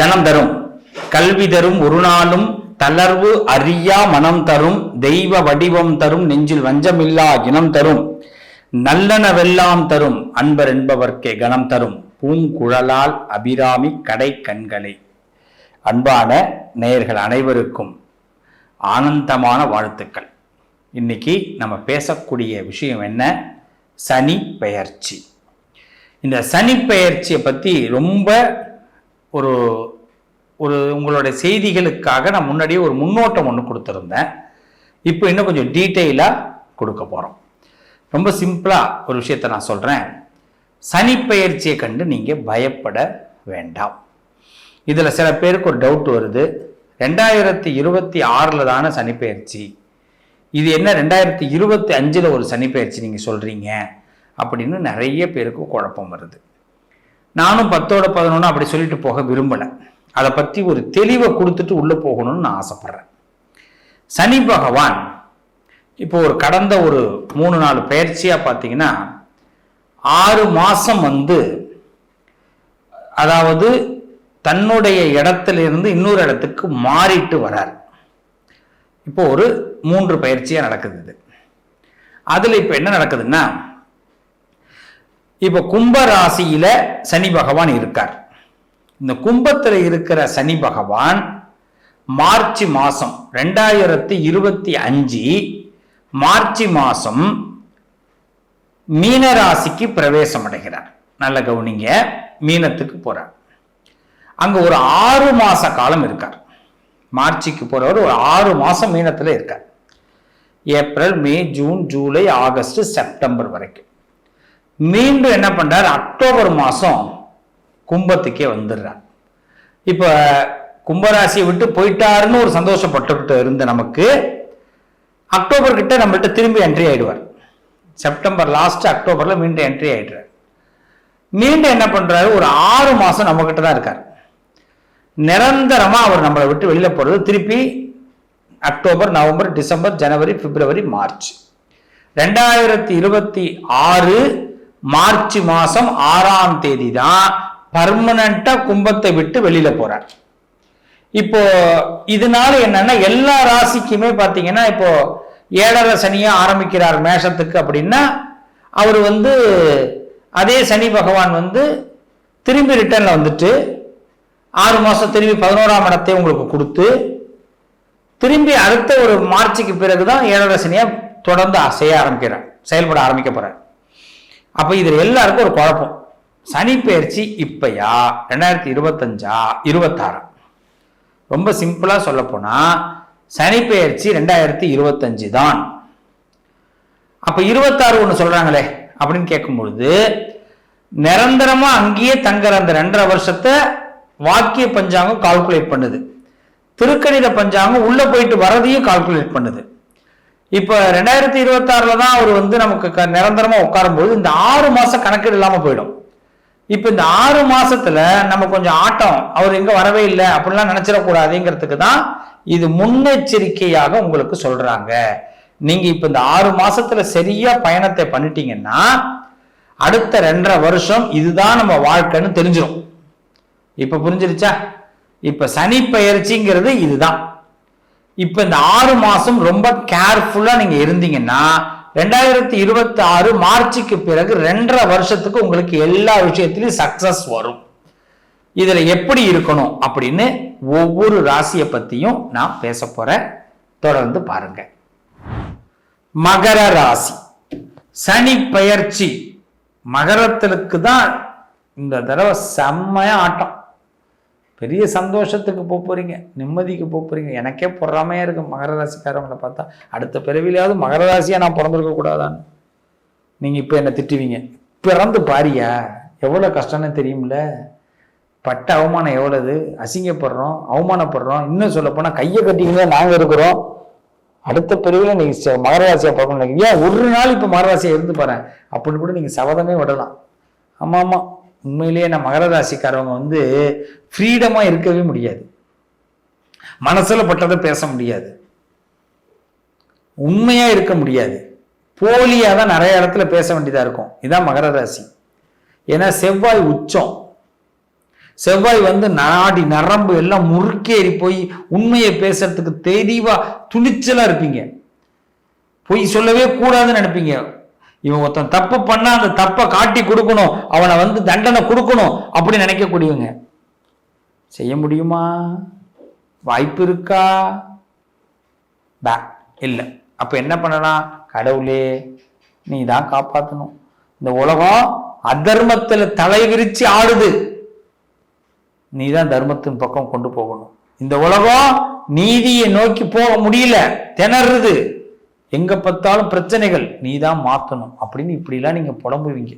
தனம் தரும். கல்வி தரும் ஒரு நாளும் தளர்வு அறியா மனம் தரும் தெய்வ வடிவம் தரும் நெஞ்சில் வஞ்சமில்லா இனம் தரும். நல்லனவெல்லாம் தரும் அன்பர் என்பவர்க்கே கணம் தரும். பூங்குழலால் அபிராமி கடை கண்களை. அன்பான நேயர்கள் அனைவருக்கும் ஆனந்தமான வாழ்த்துக்கள். இன்னைக்கு நம்ம பேசக்கூடிய விஷயம் என்ன? சனி பெயர்ச்சி இந்த சனி பெயர்ச்சியை பற்றி ரொம்ப ஒரு ஒரு உங்களுடைய செய்திகளுக்காக நான் முன்னாடியே ஒரு முன்னோட்டம் ஒன்று கொடுத்துருந்தேன். இப்போ இன்னும் கொஞ்சம் டீட்டெயிலாக கொடுக்க போகிறோம் ரொம்ப சிம்பிளாக ஒரு விஷயத்தை நான் சொல்கிறேன் சனிப்பெயர்ச்சியை கண்டு நீங்கள் பயப்பட வேண்டாம். இதில் சில பேருக்கு ஒரு டவுட் வருது. ரெண்டாயிரத்தி இருபத்தி ஆறில் தானே சனிப்பெயர்ச்சி. இது என்ன ரெண்டாயிரத்தி இருபத்தி அஞ்சில் ஒரு சனிப்பெயர்ச்சி நீங்கள் சொல்கிறீங்க அப்படின்னு நிறைய பேருக்கு குழப்பம் வருது. நானும் பத்தோட பதினொன்று அப்படி சொல்லிட்டு போக விரும்பலை. அதை பற்றி ஒரு தெளிவை கொடுத்துட்டு உள்ளே போகணும்னு நான் ஆசைப்பட்றேன். சனி பகவான் இப்போ ஒரு கடந்த ஒரு மூணு நாலு பயிற்சியாக பார்த்தீங்கன்னா ஆறு மாதம் வந்து அதாவது தன்னுடைய இடத்திலிருந்து இன்னொரு இடத்துக்கு மாறிட்டு வரார். இப்போ ஒரு மூன்று பயிற்சியாக நடக்குது இது. அதில் இப்போ என்ன நடக்குதுன்னா இப்போ கும்ப ராசியில சனி பகவான் இருக்கார். இந்த கும்பத்தில் இருக்கிற சனி பகவான் மார்ச் மாசம் ரெண்டாயிரத்தி இருபத்தி அஞ்சு மார்ச் மாசம் மீன ராசிக்கு பிரவேசம் அடைகிறார். நல்ல கவனிங்க மீனத்துக்கு போறார். அங்க ஒரு ஆறு மாச காலம் இருக்கார். மார்ச்சுக்கு போறவர் ஒரு ஆறு மாசம் மீனத்துல இருக்கார். April May June July August September வரைக்கும். மீண்டும் என்ன பண்றார்? அக்டோபர் மாதம் கும்பத்துக்கே வந்துடுறார். இப்போ கும்பராசியை விட்டு போயிட்டாருன்னு ஒரு சந்தோஷப்பட்டுக்கிட்டு இருந்த நமக்கு அக்டோபர் கிட்ட நம்மள்கிட்ட திரும்பி என்ட்ரி ஆயிடுவார். செப்டம்பர் லாஸ்ட் அக்டோபர்ல மீண்டும் என்ட்ரி ஆயிடுறார். மீண்டும் என்ன பண்றாரு? ஒரு ஆறு மாசம் நம்ம கிட்ட தான் இருக்கார். நிரந்தரமா அவர் நம்மளை விட்டு வெளியில போறது திருப்பி அக்டோபர் நவம்பர் டிசம்பர் ஜனவரி பிப்ரவரி மார்ச். ரெண்டாயிரத்தி இருபத்தி ஆறு மார்ச் மாசம் ஆறாம் தேதி தான் பர்மனண்டா கும்பத்தை விட்டு வெளியில போறார். இப்போ இதனால என்னன்னா எல்லா ராசிக்குமே பாத்தீங்கன்னா இப்போ ஏழரை சனியா ஆரம்பிக்கிறார் மேஷத்துக்கு அப்படின்னா அவர் வந்து அதே சனி பகவான் வந்து திரும்பி ரிட்டர்ன்ல வந்துட்டு ஆறு மாசம் திரும்பி பதினோராம் இடத்தை உங்களுக்கு கொடுத்து திரும்பி அடுத்த ஒரு மார்ச்சுக்கு பிறகுதான் ஏழரை சனியா தொடர்ந்து செய்ய ஆரம்பிக்கிறார் செயல்பட ஆரம்பிக்க போறார். அப்போ இதில் எல்லாருக்கும் ஒரு குழப்பம். சனி பயிற்சி இப்பயா? ரெண்டாயிரத்தி இருபத்தஞ்சா? இருபத்தாறா? ரொம்ப சிம்பிளாக சொல்லப்போனால் சனிப்பெயர்ச்சி சனி பயிற்சி ரெண்டாயிரத்தி இருபத்தஞ்சு தான் அப்போ இருபத்தாறு ஒன்று சொல்கிறாங்களே அப்படின்னு கேட்கும்பொழுது நிரந்தரமாக அங்கேயே தங்குற அந்த ரெண்டரை வருஷத்தை வாக்கிய பஞ்சாங்கம் கால்குலேட் பண்ணுது. திருக்கணித பஞ்சாங்கம் உள்ளே போயிட்டு வரதையும் கால்குலேட் பண்ணுது. இப்போ ரெண்டாயிரத்தி இருபத்தாறுல தான் அவர் வந்து நமக்கு க நிரந்தரமாக உட்காரும்போது இந்த ஆறு மாதம் கணக்கீடு இல்லாமல் போயிடும். இப்போ இந்த ஆறு மாசத்துல நம்ம கொஞ்சம் ஆட்டம் அவர் எங்கே வரவே இல்லை அப்படிலாம் நினச்சிடக்கூடாதுங்கிறதுக்கு தான் இது முன்னெச்சரிக்கையாக உங்களுக்கு சொல்கிறாங்க நீங்கள் இப்போ இந்த ஆறு மாசத்துல சரியாக பயணத்தை பண்ணிட்டீங்கன்னா அடுத்த ரெண்டரை வருஷம் இதுதான் நம்ம வாழ்க்கைன்னு தெரிஞ்சிடும் இப்போ புரிஞ்சிருச்சா? இப்போ சனி பயிற்சிங்கிறது இதுதான். இப்ப இந்த ஆறு மாசம் ரொம்ப கேர்ஃபுல்லா நீங்க இருந்தீங்கன்னா ரெண்டாயிரத்தி இருபத்தி ஆறு மார்ச்சுக்கு பிறகு ரெண்டரை வருஷத்துக்கு உங்களுக்கு எல்லா விஷயத்திலையும் சக்சஸ் வரும். இதுல எப்படி இருக்கணும் அப்படின்னு ஒவ்வொரு ராசியை பத்தியும் நான் பேச போறேன். தொடர்ந்து பாருங்க. மகர ராசி. சனி பெயர்ச்சி. மகரத்திற்கு தான் இந்த தடவை செம்மையா ஆட்டம். பெரிய சந்தோஷத்துக்கு போக போகிறீங்க நிம்மதிக்கு போக போகிறீங்க எனக்கே பொறாமையாக இருக்குது மகர ராசிக்காரவங்களை பார்த்தா. அடுத்த பிறவிலையாவது மகர ராசியாக நான் பிறந்திருக்கக்கூடாதான்னு நீங்கள் இப்போ என்னை திட்டுவீங்க. பிறந்து பாரியா? எவ்வளோ கஷ்டம்னு தெரியும்ல. பட்ட அவமானம் எவ்வளவு? அசிங்கப்படுறோம் அவமானப்படுறோம். இன்னும் சொல்லப்போனால் கையை கட்டிக்கிங்க நாங்கள் இருக்கிறோம். அடுத்த பிறவியில் நீங்கள் மகராசியாக பார்க்கணும் ஏன் ஒரு நாள் இப்போ மகராசியாக இருந்து பாரு அப்படின்னு கூட நீங்கள் சபதமே விடலாம். ஆமாம் ஆமாம் உண்மையிலேயே நான் மகர ராசிக்காரவங்க வந்து ஃப்ரீடமாக இருக்கவே முடியாது. மனசில் பட்டதை பேச முடியாது. உண்மையாக இருக்க முடியாது. போலியாக தான் நிறைய இடத்துல பேச வேண்டியதாக இருக்கும். இதுதான் மகர ராசி. ஏன்னா செவ்வாய் உச்சம். செவ்வாய் வந்து நாடி நரம்பு எல்லாம் முறுக்கேறி போய் உண்மையை பேசுறதுக்கு தெளிவாக துணிச்சலாக இருப்பீங்க. பொய் சொல்லவே கூடாதுன்னு நினைப்பீங்க. இவன் ஒருத்தன் தப்பு பண்ணா அந்த தப்பை காட்டி கொடுக்கணும். அவனை வந்து தண்டனை கொடுக்கணும் அப்படின்னு நினைக்கக்கூடியவங்க. செய்ய முடியுமா? வாய்ப்பு இருக்கா? பே இல்லை. அப்போ என்ன பண்ணலாம்? கடவுளே நீ தான் காப்பாற்றணும் இந்த உலகம் அதர்மத்தில் தலை விரிச்சு ஆடுது. நீ தான் தர்மத்தின் பக்கம் கொண்டு போகணும். இந்த உலகம் நீதியை நோக்கி போக முடியல திணறுது. எங்க பார்த்தாலும் பிரச்சனைகள் நீ தான் மாற்றணும் அப்படின்னு இப்படிலாம் நீங்க புலம்புவீங்க.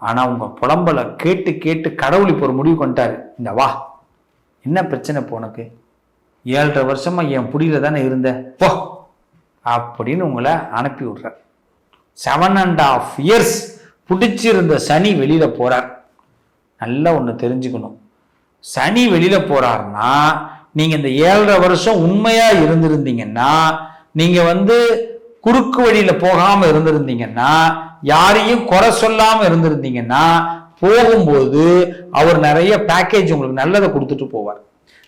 ஆனா உங்க புலம்பலை கேட்டு கேட்டு கடவுள் இப்போ ஒரு முடிவு கொண்டாரு இந்த வா என்ன பிரச்சனை இப்போ உனக்கு? ஏழரை வருஷமா என் புடியில தானே இருந்த? போ அப்படின்னு உங்களை அனுப்பி விடுறார். செவன் அண்ட் ஆஃப் இயர்ஸ் பிடிச்சிருந்த சனி வெளியில போறார். நல்லா ஒன்று தெரிஞ்சுக்கணும். சனி வெளியில போறாருன்னா நீங்க இந்த ஏழரை வருஷம் உண்மையா இருந்திருந்தீங்கன்னா நீங்க வந்து குறுக்கு வழியில போகாம இருந்திருந்தீங்கன்னா யாரையும் குறை சொல்லாம இருந்திருந்தீங்கன்னா போகும்போது அவர் நிறைய பேக்கேஜ் உங்களுக்கு நல்லதை கொடுத்துட்டு போவார்.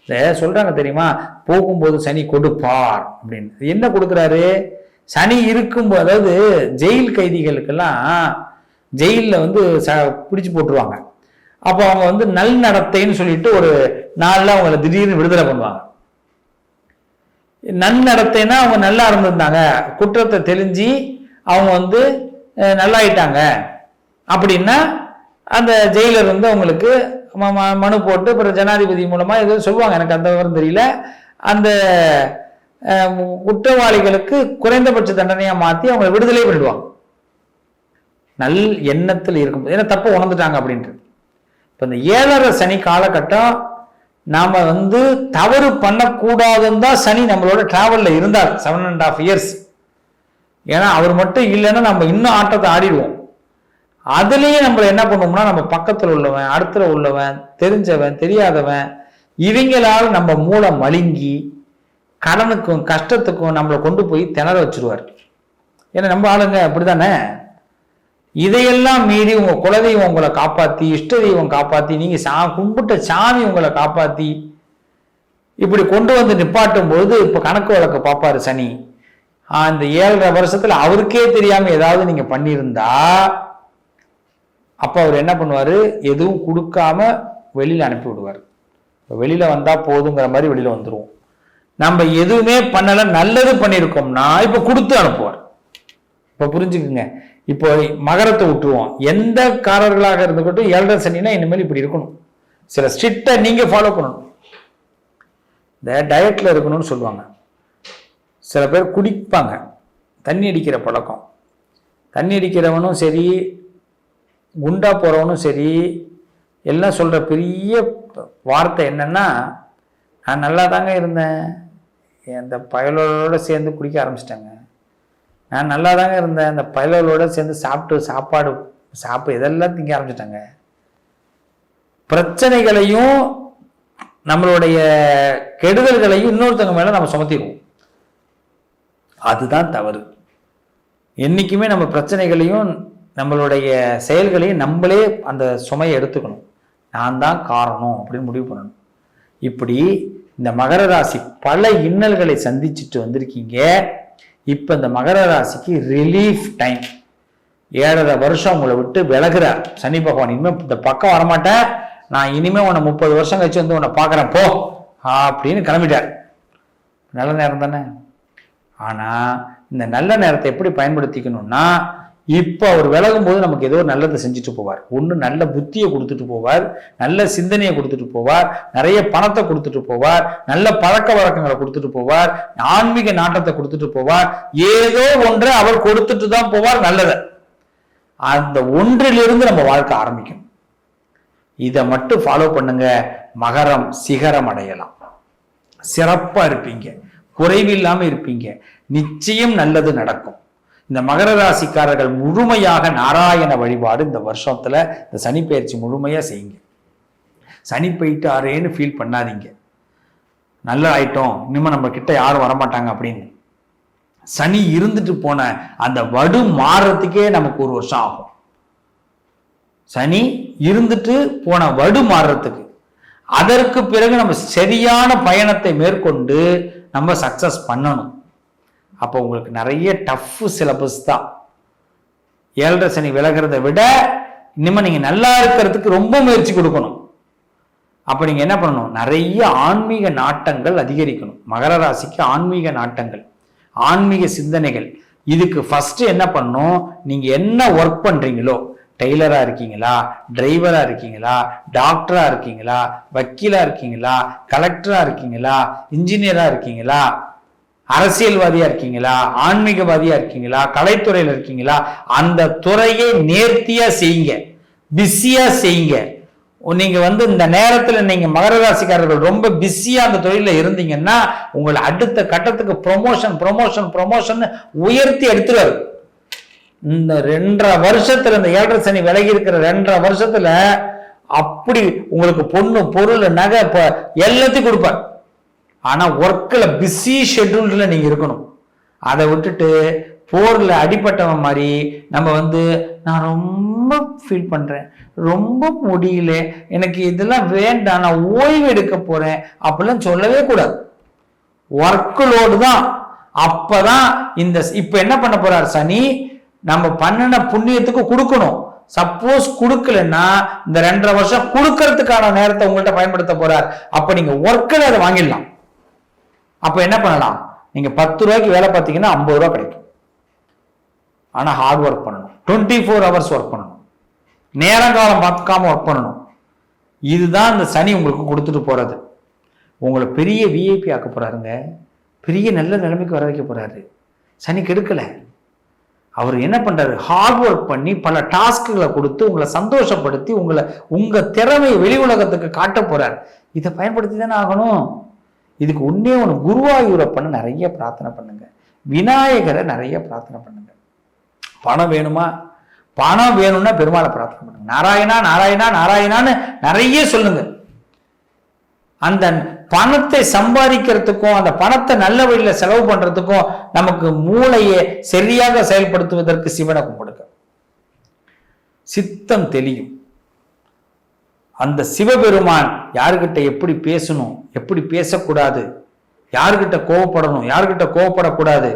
இந்த சொல்றாங்க தெரியுமா? போகும்போது சனி கொடுப்பார் அப்படின்னு. என்ன கொடுக்குறாரு? சனி இருக்கும்போது அதாவது ஜெயில் கைதிகளுக்கெல்லாம் ஜெயிலில் வந்து ச பிடிச்சு போட்டுருவாங்க. அப்போ அவங்க வந்து நல் நடத்தைன்னு சொல்லிட்டு ஒரு நாளில் அவங்கள திடீர்னு விடுதலை பண்ணுவாங்க. நன்னடத்தைன்னா அவங்க நல்லா இருந்திருந்தாங்க. குற்றத்தை தெரிஞ்சு அவங்க வந்து நல்லாயிட்டாங்க. அப்படின்னா அந்த ஜெயிலர் வந்து அவங்களுக்கு ம- ம- மனு போட்டு அப்புறம் ஜனாதிபதி மூலமாக ஏதோ சொல்லுவாங்க. எனக்கு அந்த விவரம் தெரியல. அந்த குற்றவாளிகளுக்கு குறைந்தபட்ச தண்டனையாக மாற்றி அவங்களை விடுதலை பண்ணிடுவாங்க. நல் எண்ணத்தில் இருக்கும் ஏன்னா தப்பு உணர்ந்துட்டாங்க அப்படின்ட்டு. இப்போ இந்த ஏழரை சனி காலகட்டம் நாம் வந்து தவறு பண்ணக்கூடாதுன்னு தான் சனி நம்மளோட ட்ராவலில் இருந்தார். செவன் அண்ட் ஆஃப் இயர்ஸ் ஏன்னா அவர் மட்டும் இல்லைன்னா நம்ம இன்னும் ஆட்டத்தை ஆடிடுவோம். அதுலேயும் நம்ம என்ன பண்ணுவோம்னா நம்ம பக்கத்தில் உள்ளவன் அடுத்துல உள்ளவன் தெரிஞ்சவன் தெரியாதவன் இவங்களால் நம்ம மூளை மழுங்கி கடனுக்கும் கஷ்டத்துக்கும் நம்மளை கொண்டு போய் திணற வச்சிருவார். ஏன்னா நம்ம ஆளுங்க அப்படி தானே இதையெல்லாம் மீறி உங்க குலதெய்வம் உங்களை காப்பாத்தி இஷ்ட தெய்வம் காப்பாத்தி நீங்க சா கும்பிட்ட சாமி உங்களை காப்பாத்தி இப்படி கொண்டு வந்து நிப்பாட்டும் போது இப்ப கணக்கு வழக்கு பார்ப்பாரு சனி. அந்த ஏழரை வருஷத்துல அவருக்கே தெரியாம ஏதாவது நீங்க பண்ணியிருந்தா அப்ப அவர் என்ன பண்ணுவாரு? எதுவும் கொடுக்காம வெளியில அனுப்பி விடுவார். வெளியில வந்தா போதுங்கிற மாதிரி வெளியில வந்துருவோம் நம்ம எதுவுமே பண்ணல நல்லது பண்ணியிருக்கோம்னா இப்ப கொடுத்து அனுப்புவார். இப்ப புரிஞ்சுக்குங்க. இப்போ மகரத்தை விட்டுருவோம் எந்த காரர்களாக இருந்துக்கட்டும் ஏழரை சனினா இனிமேல் இப்படி இருக்கணும். சில ஸ்ட்ரிக்டை நீங்கள் ஃபாலோ பண்ணணும். இந்த டயட்டில் இருக்கணும்னு சொல்லுவாங்க. சில பேர் குடிப்பாங்க. தண்ணி அடிக்கிற பழக்கம். தண்ணி அடிக்கிறவனும் சரி குண்டா போகிறவனும் சரி எல்லாம் சொல்கிற பெரிய வார்த்தை என்னன்னா நான் நல்லா தாங்க இருந்தேன் அந்த பயலோட சேர்ந்து குடிக்க ஆரம்பிச்சிட்டாங்க. நான் நல்லா தாங்க இருந்தேன். அந்த பயலோட சேர்ந்து சாப்பிட்டு சாப்பாடு சாப்பிட்டு இதெல்லாம் திங்க ஆரம்பிச்சிட்டாங்க. பிரச்சனைகளையும் நம்மளுடைய கெடுதல்களையும் இன்னொருத்தவங்க மேலே நம்ம சுமத்திடுவோம். அதுதான் தவறு. என்றைக்குமே நம்ம பிரச்சனைகளையும் நம்மளுடைய செயல்களையும் நம்மளே அந்த சுமையை எடுத்துக்கணும். நான் தான் காரணம் அப்படின்னு முடிவு பண்ணணும். இப்படி இந்த மகர ராசி பல இன்னல்களை சந்திச்சுட்டு வந்திருக்கீங்க. இப்போ இந்த மகர ராசிக்கு ரிலீஃப் டைம் ஏழரை வருஷம் உங்களை விட்டு விலகிறார் சனி பகவான் இனிமேல் இந்த பக்கம் வரமாட்டேன் நான் இனிமேல் உன்னை முப்பது வருஷம் கழிச்சு வந்து உன்னை பார்க்குறேன் போ. அப்படின்னு கிளம்பிட்டார் நல்ல நேரம் தானே? ஆனால் இந்த நல்ல நேரத்தை எப்படி பயன்படுத்திக்கணும்னா இப்போ அவர் விலகும் போது நமக்கு ஏதோ ஒரு நல்லதை செஞ்சுட்டு போவார். ஒன்று நல்ல புத்தியை கொடுத்துட்டு போவார் நல்ல சிந்தனையை கொடுத்துட்டு போவார் நிறைய பணத்தை கொடுத்துட்டு போவார் நல்ல பழக்க வழக்கங்களை கொடுத்துட்டு போவார் ஆன்மீக நாட்டத்தை கொடுத்துட்டு போவார். ஏதோ ஒன்றை அவர் கொடுத்துட்டு தான் போவார் நல்லதை. அந்த ஒன்றிலிருந்து நம்ம வாழ்க்கை ஆரம்பிக்கும் இதை மட்டும் ஃபாலோ பண்ணுங்க. மகரம் சிகரம் அடையலாம். சிறப்பாக இருப்பீங்க. குறைவில்லாமல் இருப்பீங்க. நிச்சயம் நல்லது நடக்கும். இந்த மகர ராசிக்காரர்கள் முழுமையாக நாராயண வழிபாடு இந்த வருஷத்தில் இந்த சனி பயிற்சி முழுமையாக செய்யுங்க. சனி போயிட்டாரேன்னு ஃபீல் பண்ணாதீங்க. நல்ல ஆயிட்டோம் இனிமேல் நம்ம கிட்ட யாரும் வரமாட்டாங்க அப்படின்னு. சனி இருந்துட்டு போன அந்த வடு மாறுறதுக்கே நமக்கு ஒரு வருஷம் ஆகும். சனி இருந்துட்டு போன வடு மாறுறதுக்கு. அதற்கு பிறகு நம்ம சரியான பயணத்தை மேற்கொண்டு நம்ம சக்சஸ் பண்ணணும். அப்போ உங்களுக்கு நிறைய டஃப் சிலபஸ் தான். ஏழரை சனி விலகிறத விட இனிமேல் நீங்கள் நல்லா இருக்கிறதுக்கு ரொம்ப முயற்சி கொடுக்கணும். அப்போ நீங்கள் என்ன பண்ணணும்? நிறைய ஆன்மீக நாட்டங்கள் அதிகரிக்கணும். மகர ராசிக்கு ஆன்மீக நாட்டங்கள் ஆன்மீக சிந்தனைகள். இதுக்கு ஃபஸ்ட்டு என்ன பண்ணணும்? நீங்கள் என்ன ஒர்க் பண்ணுறீங்களோ டெய்லராக இருக்கீங்களா? டிரைவராக இருக்கீங்களா? டாக்டராக இருக்கீங்களா? வக்கீலாக இருக்கீங்களா? கலெக்டராக இருக்கீங்களா? இன்ஜினியராக இருக்கீங்களா? அரசியல்வாதியா இருக்கீங்களா? ஆன்மீகவாதியா இருக்கீங்களா? கலைத்துறையில இருக்கீங்களா? அந்த துறையை நேர்த்தியா செய்யுங்க. பிஸியா செய்யுங்க. நீங்க வந்து இந்த நேரத்துல நீங்க மகர ராசிக்காரர்கள் ரொம்ப பிஸியா அந்த தொழில இருந்தீங்கன்னா உங்களை அடுத்த கட்டத்துக்கு ப்ரொமோஷன் ப்ரொமோஷன் ப்ரொமோஷன் உயர்த்தி எடுத்துருவாரு. இந்த ரெண்டரை வருஷத்துல இந்த ஏழரை சனி விலகி இருக்கிற ரெண்டரை வருஷத்துல அப்படி உங்களுக்கு பொண்ணு பொருள் நகை எல்லாத்தையும் கொடுப்பார். ஆனால் ஒர்க்கில் பிஸி ஷெட்யூல்டில் நீங்கள் இருக்கணும். அதை விட்டுட்டு போரில் அடிப்பட்டவன் மாதிரி நம்ம வந்து நான் ரொம்ப ஃபீல் பண்ணுறேன் ரொம்ப முடியல. எனக்கு இதெல்லாம் வேண்டாம் நான் ஓய்வு எடுக்க போகிறேன் அப்படிலாம் சொல்லவே கூடாது. ஒர்க் லோடு தான். அப்பதான் இந்த இப்போ என்ன பண்ண போறார் சனி? நம்ம பண்ணின புண்ணியத்துக்கு கொடுக்கணும். சப்போஸ் கொடுக்கலன்னா இந்த ரெண்டரை வருஷம் கொடுக்கறதுக்கான நேரத்தை உங்கள்கிட்ட பயன்படுத்த போறார். அப்ப நீங்க ஒர்க்கில் அதை வாங்கிடலாம். அப்போ என்ன பண்ணலாம்? நீங்கள் பத்து ரூபாய்க்கு வேலை பார்த்தீங்கன்னா ஐம்பது ரூபா கிடைக்கும். ஆனால் ஹார்ட் ஒர்க் பண்ணணும். டுவெண்ட்டி ஃபோர் ஹவர்ஸ் ஒர்க் பண்ணணும். நேரங்காலம் பார்க்காம ஒர்க் பண்ணணும். இதுதான் இந்த சனி உங்களுக்கு கொடுத்துட்டு போகிறது உங்களை பெரிய விஐபி ஆக்க போகிறாருங்க பெரிய நல்ல நிலைமைக்கு வர வைக்க போகிறாரு சனி கெடுக்கலை. அவர் என்ன பண்ணுறாரு ஹார்ட் ஒர்க் பண்ணி பல டாஸ்க்குகளை கொடுத்து உங்களை சந்தோஷப்படுத்தி உங்களை உங்கள் திறமை வெளி உலகத்துக்கு காட்ட போகிறார் இதை பயன்படுத்தி தானே ஆகணும்? இதுக்கு ஒன்றே ஒன்று குருவாயூரப்பனை நிறைய பிரார்த்தனை பண்ணுங்க. விநாயகரை நிறைய பிரார்த்தனை பண்ணுங்க. பணம் வேணுமா? பணம் வேணும்னா பெருமாளை பிரார்த்தனை பண்ணுங்க. நாராயணா நாராயணா நாராயணான்னு நிறைய சொல்லுங்க. அந்த பணத்தை சம்பாதிக்கிறதுக்கும் அந்த பணத்தை நல்ல வழியில் செலவு பண்றதுக்கும் நமக்கு மூளையை சரியாக செயல்படுத்துவதற்கு சிவனை கும்பிடுங்க. சித்தம் தெளியும். அந்த சிவபெருமான் யாருக்கிட்ட எப்படி பேசணும் எப்படி பேசக்கூடாது யாருக்கிட்ட கோவப்படணும் யாருக்கிட்ட கோவப்படக்கூடாது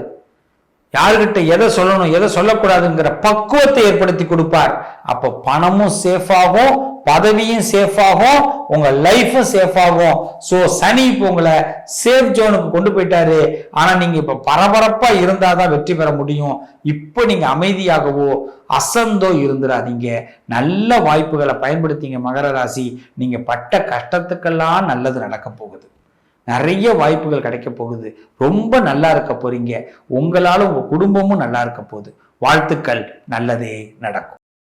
யாருக்கிட்ட எதை சொல்லணும் எதை சொல்லக்கூடாதுங்கிற பக்குவத்தை ஏற்படுத்தி கொடுப்பார். அப்போ பணமும் சேஃபாகும் பதவியும் சேஃப் ஆகும் உங்க லைஃபும் சேஃப் ஆகும். ஸோ சனி இப்போ உங்களை சேஃப் ஜோனுக்கு கொண்டு போயிட்டாரு. ஆனா நீங்க இப்ப பரபரப்பா இருந்தாதான் வெற்றி பெற முடியும். இப்போ நீங்க அமைதியாகவோ அசந்தோ இருந்துடாதீங்க நல்ல வாய்ப்புகளை பயன்படுத்திங்க மகர ராசி. நீங்க பட்ட கஷ்டத்துக்கெல்லாம் நல்லது நடக்க போகுது. நிறைய வாய்ப்புகள் கிடைக்க போகுது. ரொம்ப நல்லா இருக்க போறீங்க. உங்களால உங்க குடும்பமும் நல்லா இருக்க போகுது. வாழ்த்துக்கள். நல்லதே நடக்கும்.